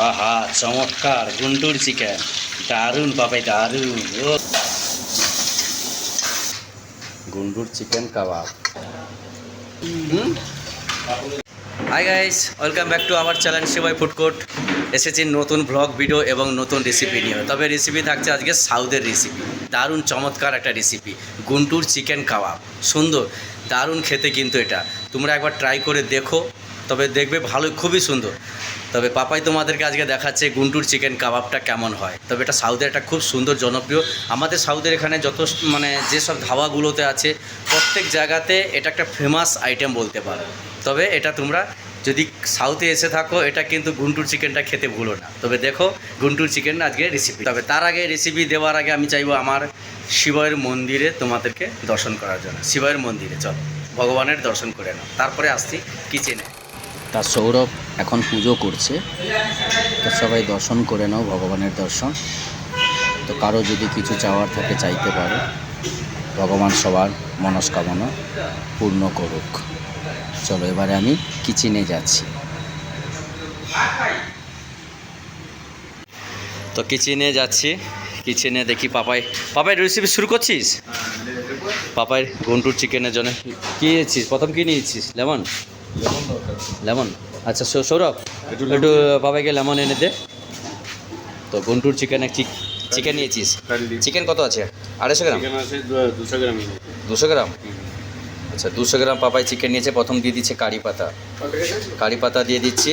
আহা, চমৎকার, গুন্টুর চিকেন দারুণ পাপাই দারুণ। ও। Guntur chicken kebab. Hi guys welcome back to our channel শিবাই food court এসেছি নতুন ব্লগ ভিডিও এবং নতুন রেসিপি নিয়ে। তবে রেসিপি থাকছে আজকে সাউথের রেসিপি দারুণ, চমৎকার একটা রেসিপি গুন্টুর চিকেন কাবাব। সুন্দর, দারুণ খেতে কিন্তু এটা। তোমরা একবার ট্রাই করে দেখো। তবে দেখবে ভালো, খুবই সুন্দর। তবে পাপাই তোমাদেরকে আজকে দেখাচ্ছে গুন্টুর চিকেন কাবাবটা কেমন হয়। তবে এটা সাউথের একটা খুব সুন্দর, জনপ্রিয়। আমাদের সাউথের এখানে যত মানে যেসব ধাবাগুলোতে আছে, প্রত্যেক জায়গাতে এটা একটা ফেমাস আইটেম বলতে পারো। তবে এটা তোমরা যদি সাউথে এসে থাকো, এটা কিন্তু গুন্টুর চিকেনটা খেতে ভুলো না। তবে দেখো গুন্টুর চিকেন আজকে রেসিপি তবে তার আগে রেসিপি দেওয়ার আগে আমি চাইব আমার শিবয়ের মন্দিরে তোমাদেরকে দর্শন করার জন্য। শিবয়ের মন্দিরে, চলো। ভগবানের দর্শন করে নাও। তারপরে আসছি কিচেনে তার সৌরভ এখন পুজো করছে। তো সবাই দর্শন করে নাও, ভগবানের দর্শন। তো কারও যদি কিছু চাওয়ার থাকে চাইতে পারো। ভগবান সবার মনস্কামনা পূর্ণ করুক। চলো এবারে আমি কিচেনে যাচ্ছি। তো কিচেনে যাচ্ছি। কিচেনে দেখি পাপাই। পাপাই রেসিপি শুরু করছিস? পাপাই গুন্টুর চিকেনের জন্য। কী নিয়েছিস প্রথম কী নিয়েছিস? লেমন? লেমন? আচ্ছা সৌরভ একটু বাবাইকে লেমন এনে দে। তো গুন্টুর চিকেনে চিকেন নিয়েছিস চিকেন কত আছে? আড়াইশো গ্রাম? দুশো গ্রাম দুশো গ্রাম? আচ্ছা দুশো গ্রাম পাপাই চিকেন নিয়েছে। প্রথম দিয়ে দিচ্ছে কারি পাতা। কারি পাতা দিয়ে দিচ্ছি।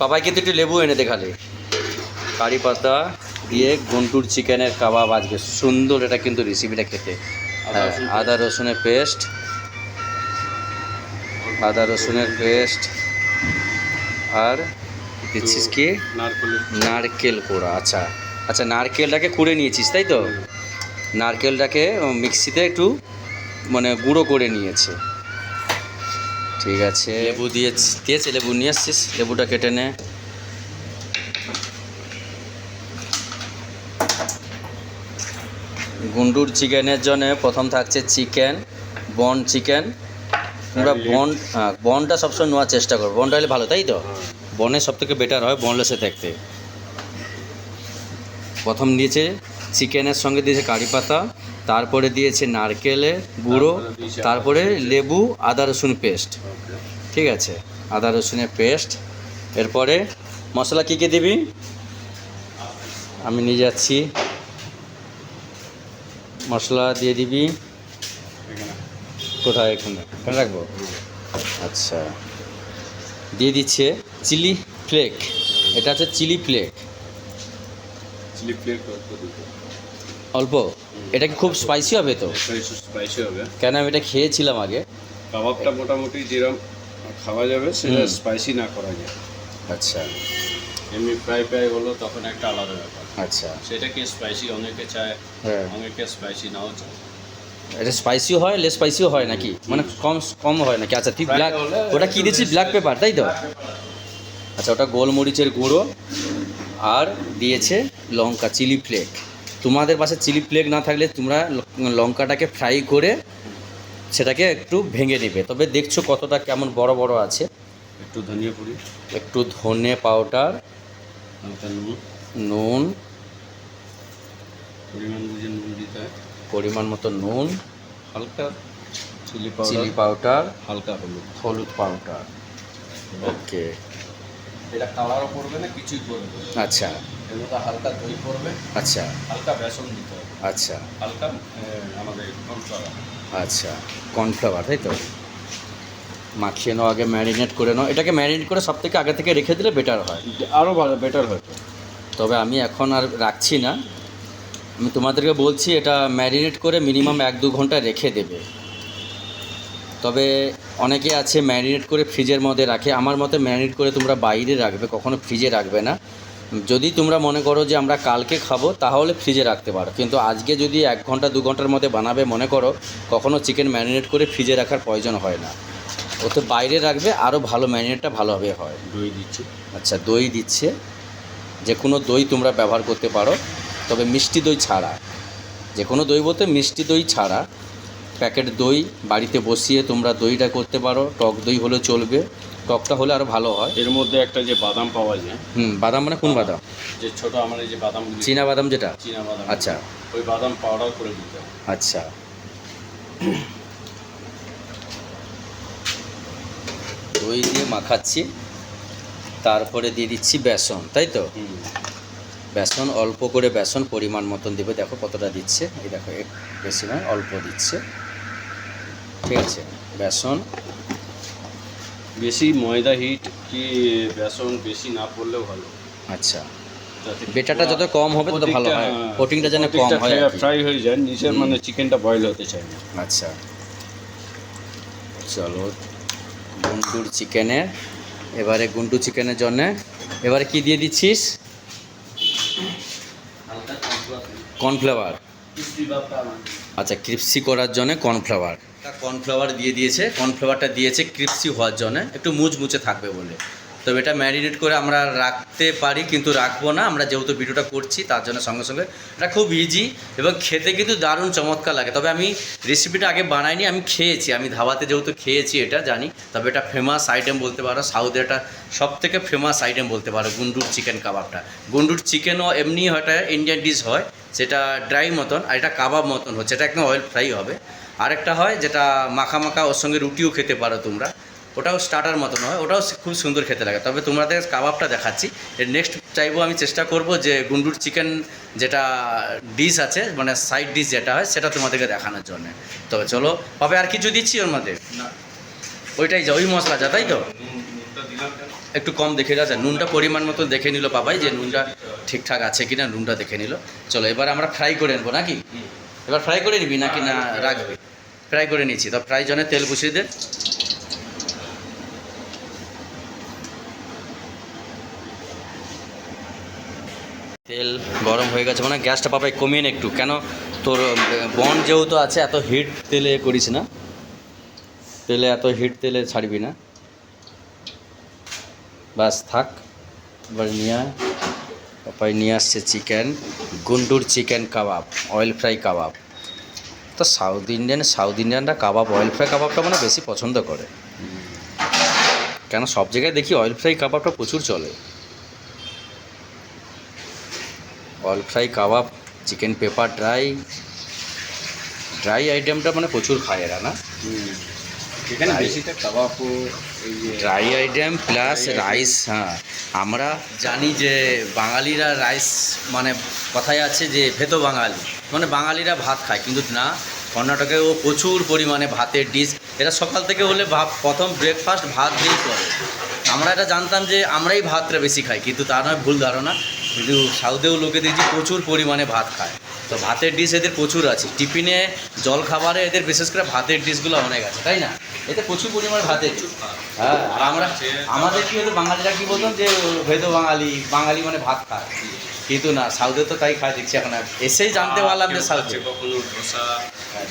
পাপাই কিন্তু একটু লেবু এনে দেখালে কারি পাতা দিয়ে গুন্টুর চিকেনের কাবাব আজকে সুন্দর। এটা কিন্তু রেসিপিটা খেতে। হ্যাঁ আদা রসুনের পেস্ট। আদা রসুনের পেস্ট আর দিচ্ছিস কি? নারকেল। কোড়া আচ্ছা। আচ্ছা নারকেলটাকে কুড়ে নিয়েছিস তাই তো? নারকেলটাকে মিক্সিতে একটু মানে গুঁড়ো করে নিয়েছে। ঠিক আছে। লেবু দিয়ে দিয়েছে লেবু নিয়ে আসছিস? লেবুটা কেটে নে। গুন্ডুর চিকেনের জন্য প্রথম থাকছে চিকেন বন চিকেন। তোমরা বন হ্যাঁ বনটা সবসময় নেওয়ার চেষ্টা করো বনটা হলে ভালো তাই তো? বনে সব থেকে বেটার হয় বনলেসে থাকতে প্রথম দিয়েছে চিকেনের সঙ্গে দিয়েছে কারি পাতা তারপরে দিয়েছে নারকেলের গুঁড়ো তারপরে লেবু আদা রসুন পেস্ট। ঠিক আছে আদা রসুনের পেস্ট। এরপরে মশলা কী কী দিবি? আমি নিয়ে যাচ্ছি। মশলা দিয়ে দিবি। কোথায় এখানে? এখানে রাখব? আচ্ছা। দিয়ে দিচ্ছে চিলি ফ্লেক। এটা হচ্ছে চিলি ফ্লেক। চিলি দুটো অল্প এটা কি খুব স্পাইসি হবে তো? স্পাইসি হবে। কেন আমি এটা খেয়েছিলাম আগে। কাবাবটা মোটামুটি যেরকম খাওয়া যাবে সেটা স্পাইসি না করা যায়। আচ্ছা। এমনি ফ্রাই ফ্রাই হলো তখন একটা আলাদা ব্যাপার। আচ্ছা। সেটাকে স্পাইসি অনেকে চায় হ্যাঁ। অনেকে স্পাইসি নাও চায়। এটা স্পাইসিও হয় লেস স্পাইসিও হয় নাকি? মানে কম কম হয় নাকি? আচ্ছা তুই ব্ল্যাক ওটা কী দিচ্ছিস? ব্ল্যাক পেপার তাই তো? আচ্ছা ওটা গোলমরিচের গুঁড়ো আর দিয়েছে লঙ্কা চিলি ফ্লেক তোমাদের পাশে চিলি ফ্লেক না থাকলে তোমরা লঙ্কাটাকে ফ্রাই করে সেটাকে একটু ভেঙে নেবে। তবে দেখছ কতটা কেমন বড় বড় আছে। একটু ধনিয়া পুরি। একটু ধনে পাউডার নুন। নুন। পরিমাণ বুঝে নুন দিতে হয়। পরিমাণ মতো নুন হালকা চিলি চিলি পাউডার পাউডার হালকা হলুদ। হলুদ পাউডার ওকে এটা কালারও পড়বে না কিছুই পড়বে আচ্ছা। এর মধ্যে হালকা দই পড়বে আচ্ছা। হালকা বেসন দিতে হবে। আচ্ছা। হালকা আমাদের কর্নফ্লাওয়ার আচ্ছা। কর্নফ্লাওয়ার তাই তো? মাখিয়ে নাও আগে ম্যারিনেট করে নাও। এটাকে ম্যারিনেট করে সব থেকে আগে থেকে রেখে দিলে বেটার হয়। আরও ভালো বেটার হতো তবে আমি এখন আর রাখছি না। আমি তোমাদেরকে বলছি এটা ম্যারিনেট করে মিনিমাম এক দু ঘণ্টা রেখে দেবে। তবে অনেকে আছে ম্যারিনেট করে ফ্রিজের মধ্যে রাখে। আমার মতে ম্যারিনেট করে তোমরা বাইরে রাখবে কখনো ফ্রিজে রাখবে না। যদি তোমরা মনে করো যে আমরা কালকে খাব তাহলে ফ্রিজে রাখতে পারো। কিন্তু আজকে যদি এক ঘণ্টা দু ঘণ্টার মধ্যে বানাবে মনে করো কখনো চিকেন ম্যারিনেট করে ফ্রিজে রাখার প্রয়োজন হয় না। ওতে বাইরে রাখবে আরও ভালো ম্যারিনেটটা ভালোভাবে হয়। দই দিচ্ছে। আচ্ছা দই দিচ্ছে। যে কোনো দই তোমরা ব্যবহার করতে পারো। তবে মিষ্টি দই ছাড়া যে কোনো দই বলতে মিষ্টি দই ছাড়া প্যাকেট দই বাড়িতে বসিয়ে তোমরা দইটা করতে পারো টক দই হলে চলবে টকটা হলে আরও ভালো হয়। এর মধ্যে একটা যে বাদাম পাওয়া যায় হুম বাদাম মানে কোন বাদাম? যে ছোট আমার এই যে বাদাম চীনা বাদাম যেটা? চীনা বাদাম। আচ্ছা। ওই বাদাম পাউডার করে দিতে আচ্ছা। দই দিয়ে মাখাচ্ছি তারপরে দিয়ে দিচ্ছি বেসন তাই তো? হুম। বেসন অল্প করে বেসন পরিমাণ মতন দেবে। দেখো কতটা দিচ্ছে। এই দেখো বেশি নয় অল্প দিচ্ছে। ঠিক আছে বেসন। বেশি ময়দা হিট কি বেসন বেশি না পড়লেও ভালো। আচ্ছা বেটাটা যত কম হবে তত ভালো হয়। কোটিংটা যেন কম হয় ফ্রাই হয়ে যায় নিচের মানে চিকেনটা বয়েল হতে চায় না। আচ্ছা। চলো গুন্টুর চিকেনের এবারে গুন্টু চিকেনের জন্য। এবারে কি দিয়ে দিচ্ছিস? কর্নফ্লাওয়ার? আচ্ছা ক্রিপসি করার জন্য কর্নফ্লাওয়ার। কর্নফ্লাওয়ার দিয়ে দিয়েছে, কর্নফ্লাওয়ারটা দিয়েছে ক্রিপসি হওয়ার জন্য। একটু মুচমুচে থাকবে বলে। তবে এটা ম্যারিনেট করে আমরা রাখতে পারি, কিন্তু রাখব না। আমরা যেহেতু ভিডিওটা করছি, তার জন্য সঙ্গে সঙ্গে এটা খুব ইজি এবং খেতে কিন্তু দারুণ চমৎকার লাগে। তবে আমি রেসিপিটা আগে বানাইনি, আমি খেয়েছি। আমি ধাবাতে যেহেতু খেয়েছি, এটা জানি। তবে এটা ফেমাস আইটেম বলতে পারো। সাউথের এটা সব থেকে ফেমাস আইটেম বলতে পারো, গুন্ডুর চিকেন কাবাবটা গুন্ডুর চিকেনও এমনি হয়টা ইন্ডিয়ান ডিশ হয় সেটা ড্রাই মতন আর এটা কাবাব মতন হচ্ছে এটা একদম অয়েল ফ্রাই হবে। আরেকটা হয় যেটা মাখা মাখা ওর সঙ্গে রুটিও খেতে পারো তোমরা। ওটাও স্টার্টার মতন হয় ওটাও খুব সুন্দর খেতে লাগে। তবে তোমাদের কাবাবটা দেখাচ্ছি। এর নেক্সট চাইব আমি চেষ্টা করব যে গুন্ডুর চিকেন যেটা ডিশ আছে মানে সাইড ডিশ যেটা হয় সেটা তোমাদেরকে দেখানোর জন্য। তবে চলো পাবে আর কিছু দিচ্ছি ওর মধ্যে? ওইটাই যা ওই মশলা যা তাই তো? একটু কম দেখে যাচ্ছে নুনটা পরিমাণ মতো দেখে নিল পাপাই যে নুনটা ঠিকঠাক আছে কি না নুনটা দেখে নিল। চলো, এবার আমরা ফ্রাই করে নেব নাকি? এবার ফ্রাই করে নিবি নাকি না রাখবি? ফ্রাই করে নিচ্ছি। তো ফ্রাই জন্য তেল বসিয়ে দে। তেল গরম হয়ে গেছে মানে গ্যাসটা পাপাই কমিয়ে নে একটু। কেন তোর বন যেহেতু আছে, এত হিট তেলে করিস না। তেলে এত হিট তেলে ছাড়বি না। বাস থাক এবার নিয়ে। পাপাই নিয়ে আসছে chicken Guntur chicken kebab oil fry kebab. তো সাউথ ইন্ডিয়ান সাউথ ইন্ডিয়ানরা কাবাব অয়েল ফ্রাই কাবাবটা মানে বেশি পছন্দ করে। কেন সব জায়গায় দেখি অয়েল ফ্রাই কাবাবটা প্রচুর চলে। অয়েল ফ্রাই কাবাব চিকেন পেপার ড্রাই ড্রাই আইটেমটা মানে প্রচুর খায় এরা না? এখানে বেশিটা কাবাব ড্রাই আইটেম প্লাস রাইস হ্যাঁ। আমরা জানি যে বাঙালিরা রাইস মানে কথায় আছে যে ভেতো বাঙালি। মানে বাঙালিরা ভাত খায় কিন্তু না কর্ণাটকেও প্রচুর পরিমাণে ভাতের ডিশ এরা সকাল থেকে হলে ভাত প্রথম ব্রেকফাস্ট ভাত দিয়েই করে। আমরা এটা জানতাম যে আমরাই ভাতটা বেশি খাই কিন্তু তার নয় ভুল ধারণা। কিন্তু সাউথেও লোকে দেখছি প্রচুর পরিমাণে ভাত খায়। তো ভাতের ডিশ এদের প্রচুর আছে। টিফিনে জল খাবারে এদের বিশেষ করে ভাতের ডিশগুলো অনেক আছে তাই না? এতে প্রচুর পরিমাণে ভাতের হ্যাঁ আর আমরা আমাদের কি হতো বাঙালিরা কি বলতাম যে ভেদ বাঙালি বাঙালি মানে ভাত খায়। কিন্তু না সাউথে তো তাই খায় দেখছি এখন এসেই জানতে পারলাম যে সাউথে। কখনো ধোসা?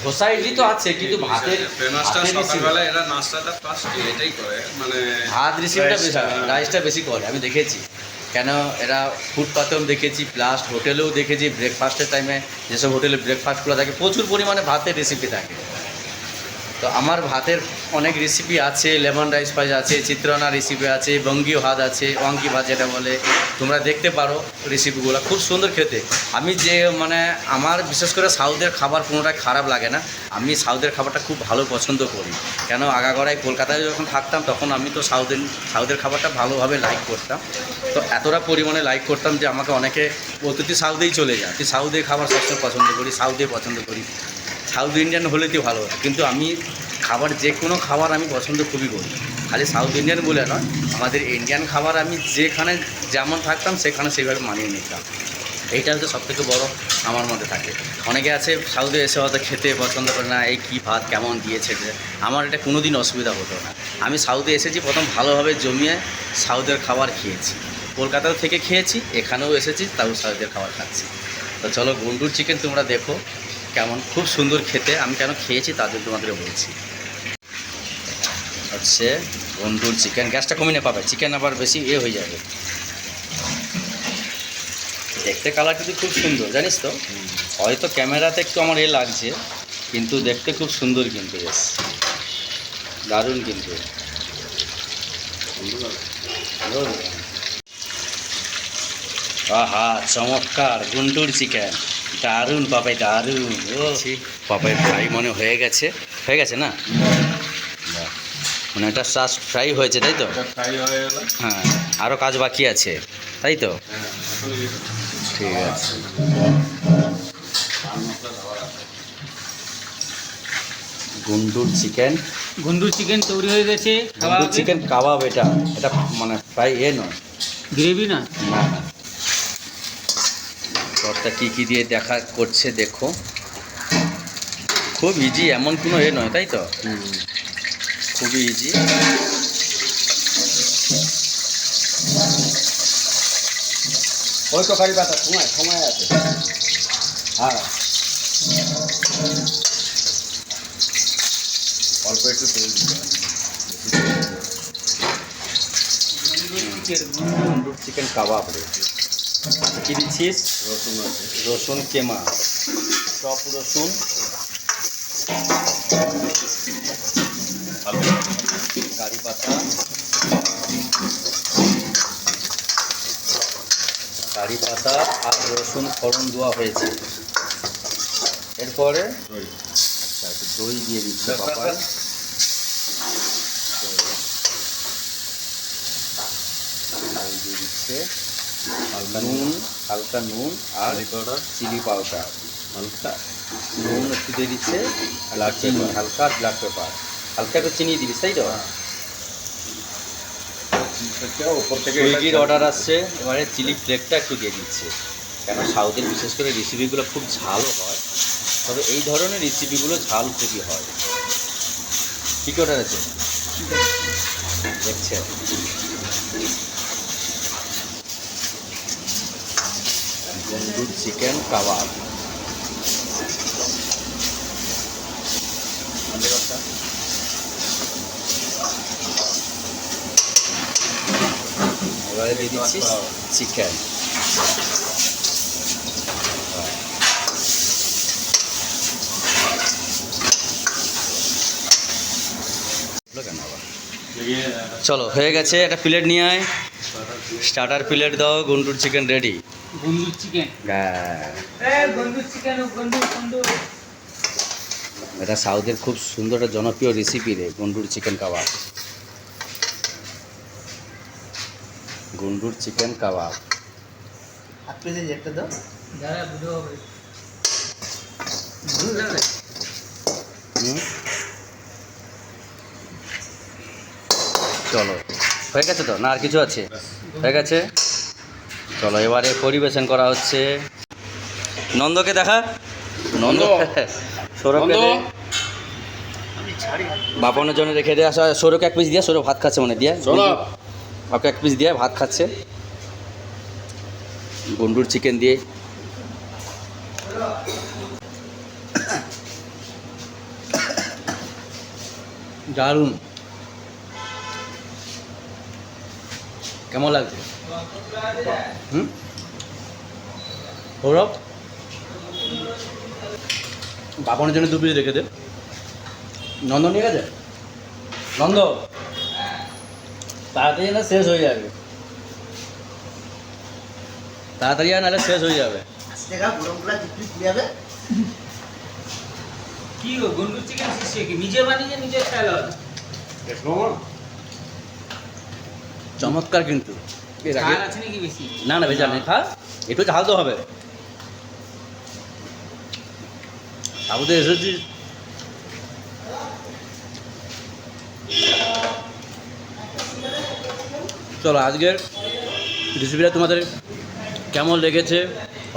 ধোসা ইডলি তো আছে কিন্তু ভাতের ফেমাসটা ভাতের recipe- সকালবেলা এরা নাস্তাটা ফার্স্ট এটাই করে মানে ভাত রিসিপিটা বেশি রাইসটা বেশি করে আমি দেখেছি। কেন এরা ফুটপাতেও দেখেছি প্লাস হোটেলেও দেখেছি ব্রেকফাস্টের টাইমে যেসব হোটেলে ব্রেকফাস্টগুলো থাকে, প্রচুর পরিমাণে ভাতের রেসিপি থাকে। তো আমার ভাতের অনেক রেসিপি আছে, লেমন রাইস পাই আছে চিত্রানা রেসিপি আছে বঙ্গীয় ভাত আছে ওয়াঙ্কি ভাত যেটা বলে, তোমরা দেখতে পারো রেসিপিগুলো খুব সুন্দর খেতে। আমি যে মানে আমার বিশেষ করে সাউথের খাবার কোনোটাই খারাপ লাগে না। আমি সাউথের খাবারটা খুব ভালো পছন্দ করি। কেন? আগাগড়ায় কলকাতায় যখন থাকতাম, তখন আমি তো সাউথের সাউথের খাবারটা ভালোভাবে লাইক করতাম। তো এতটা পরিমাণে লাইক করতাম যে আমাকে অনেকে বলতো, তুই সাউথেই চলে যা। তুই সাউথের খাবার সবসময় পছন্দ করি সাউথে পছন্দ করি সাউথ ইন্ডিয়ান হলে তুই ভালো কিন্তু আমি খাবার, যে কোনো খাবার আমি পছন্দ খুবই করি। খালি সাউথ ইন্ডিয়ান বলে নয়, আমাদের ইন্ডিয়ান খাবার আমি যেখানে যেমন থাকতাম, সেখানে সেইভাবে মানিয়ে নিতাম। এইটা হচ্ছে সবথেকে বড় আমার মধ্যে থাকে। অনেকে আছে সাউথে এসে হয়তো খেতে পছন্দ করে না, এই কী ভাত, কেমন দিয়েছে আমার এটা কোনো দিন অসুবিধা হতো না। আমি সাউথে এসেছি, প্রথম ভালোভাবে জমিয়ে সাউথের খাবার খেয়েছি। কলকাতা থেকে খেয়েছি, এখানেও এসেছি, তাও সাউথের খাবার খাচ্ছি। তো চলো, গুন্ডুর চিকেন তোমরা দেখো কেমন? খুব সুন্দর খেতে। আমি কেন খেয়েছি জন্য তোমাদের বলছি। হচ্ছে গুন্ডুর চিকেন। গ্যাসটা কমিয়ে পাবে। চিকেন আবার বেশি এ হয়ে যাবে। দেখতে কালার কিন্তু খুব সুন্দর, জানিস তো? হয়তো ক্যামেরাতে একটু আমার এ লাগছে, কিন্তু দেখতে খুব সুন্দর কিন্তু, বেশ। দারুণ কিন্তু। আহা, চমৎকার গুন্টুর চিকেন। দারুণ পাপাই দারুণ ও। পাপাই ফ্রাই মনে হয়ে গেছে। হয়ে গেছে না? মানে একটা জাস্ট ফ্রাই হয়েছে তাই তো? ফ্রাই হয়ে হ্যাঁ আরও কাজ বাকি আছে তাই তো? হ্যাঁ ঠিক আছে। গুন্ডুর চিকেন গন্ডুর চিকেন তৈরি হয়ে গেছে গুন্ডুর চিকেন কাবাব এটা এটা মানে ফ্রাই এ নয়। গ্রেভি না? না। সবটা কী কী দিয়ে দেখা করছে দেখো। খুব ইজি এমন কোনো এ নয় তাই তো? খুবই ইজি ওই তো কারি পাতা সময় সময় আছে। হ্যাঁ। অল্প একটু তেল দিতে চিকেন কাবাব রয়েছে কী দিচ্ছিস? রসুন আছে। রসুন কেমা? চপ রসুন। কারি পাতা। কারি পাতা আর রসুন ফোড়ন দেওয়া হয়েছে। এরপরে দই। আচ্ছা দই দিয়ে দিচ্ছে দই। দিয়ে দিচ্ছে। নুন। হালকা নুন আর পাউডার চিলি পাউডার হালকা? নুন একটু দিয়ে দিচ্ছে চিনি হালকা ব্ল্যাক পেপার হালকা একটু চিনি দিবি তাই তো? এটা উপর থেকে সুইগির অর্ডার আসছে এবারে চিলি ফ্লেকটা একটু দিয়ে দিচ্ছে। কেন সাউথের বিশেষ করে রেসিপিগুলো খুব ঝালও হয় তবে এই ধরনের রেসিপিগুলো ঝাল খুবই হয়। কী কী অর্ডার আছে। দেখছে। তন্দুর চিকেন কাবাব চিকেন চলো, হয়ে গেছে, একটা প্লেট নিয়ে আয়। স্টার্টার প্লেট দাও, গুন্টুর চিকেন রেডি চিকেন এটা সাউথের খুব সুন্দর একটা জনপ্রিয় রেসিপি রে গুন্ডুর চিকেন কাবাব। গুন্ডুর চিকেন কাবাব। চলো। হয়ে গেছে তো? না আর কিছু আছে? হয়ে গেছে? চলো এবারে পরিবেশন করা হচ্ছে। নন্দকে দেখা। নন্দ? সৌরভকে। বাপনের জন্য রেখে দিয়ে আসা সৌরভকে এক পিস দিয়ে। সৌরভ ভাত খাচ্ছে মানে দিয়ে। ওকে এক পিস দিয়ে ভাত খাচ্ছে। গন্ডুর চিকেন দিয়ে। দারুণ। কেমন লাগছে? হুম? সৌরভ বাপনের জন্য দু পিস রেখে দে। নন্দ নিয়ে গেছে? নন্দ? তাড়াতাড়ি না শেষ হয়ে যাবে। তাড়াতাড়ি আর নাহলে শেষ হয়ে যাবে। কি গো গন্ডুর চিকেন শিখছে কি? নিজে বানিয়ে নিজে খেলো? চমৎকার কিন্তু। এর আগে। না না ভেজা নেই খা। একটু ঝাল তো হবে। সাউথে এসেছি। চলো আজকের রেসিপিটা তোমাদের কেমন লেগেছে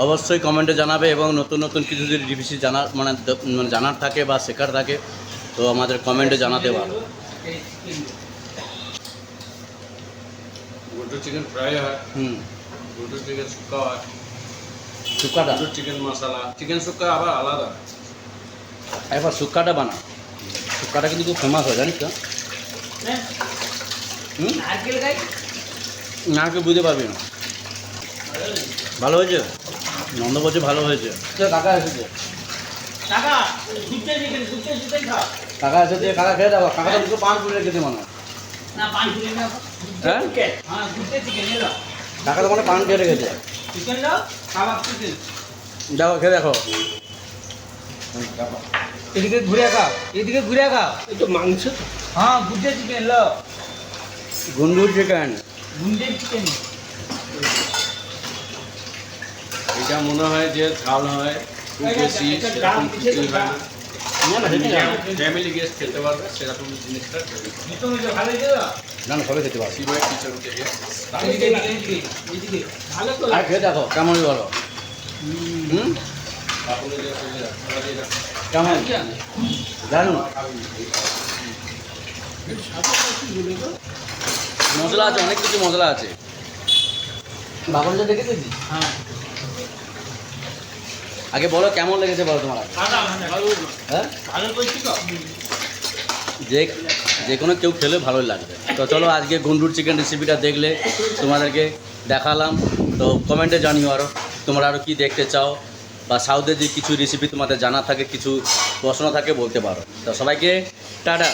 অবশ্যই কমেন্টে জানাবে এবং নতুন নতুন কিছু যদি রেসিপি জানার মানে মানে জানার থাকে বা শেখার থাকে তো আমাদের কমেন্টে জানাতে পারো। চিকেন ফ্রাই হয় হুম। গুন্টুর চিকেন শুক্কা হয় শুক্কাটা? গুন্টুর চিকেন মশলা চিকেন শুক্কা আবার আলাদা। একবার শুক্কাটা বানা শুক্কাটা কিন্তু খুব ফেমাস হয় জানিস তো? হ্যাঁ নারকেল গাই না কেউ বুঝতে পারবি না। ভালো হয়েছে? নন্দ বলছে ভালো হয়েছে। কাকা এসেছে। কাকা এসেছে কাকা খেয়ে যাব কাকা তো দুটো পাঁচ করে রেখেছে মনে হয়। না পাঁচ না হ্যাঁ? হ্যাঁ টাকা তো মানে পান কাবাব চিকেন দেখো খেয়ে দেখো। এদিকে ঘুরে খাও এদিকে ঘুরে খাও। তো মাংস। হ্যাঁ গুড্ডে চিকেন লো গুন্ডুর চিকেন চিকেন এটা মনে হয় যে ঝাল হয় খুব বেশি সেরকম কিছুই হয় না। ফ্যামিলি গেস্ট খেতে পারবে সেরকম জিনিসটা। না না সবাই খেতে তো আর খেয়ে দেখো কেমন বলো। হুম। কেমন? জানো? মশলা আছে অনেক কিছু মশলা আছে। বাবনটা দেখেছিস হ্যাঁ আগে বলো কেমন লেগেছে বলো তোমার হ্যাঁ? যে যে কোনো কেউ খেলে ভালোই লাগবে। তো চলো আজকে গুন্ডুর চিকেন রেসিপিটা দেখলে তোমাদেরকে দেখালাম। তো কমেন্টে জানিও আরও তোমরা আরও কী দেখতে চাও? বা সাউথের যে কিছু রেসিপি তোমাদের জানা থাকে, কিছু প্রশ্ন থাকে বলতে পারো। তো সবাইকে টাটা।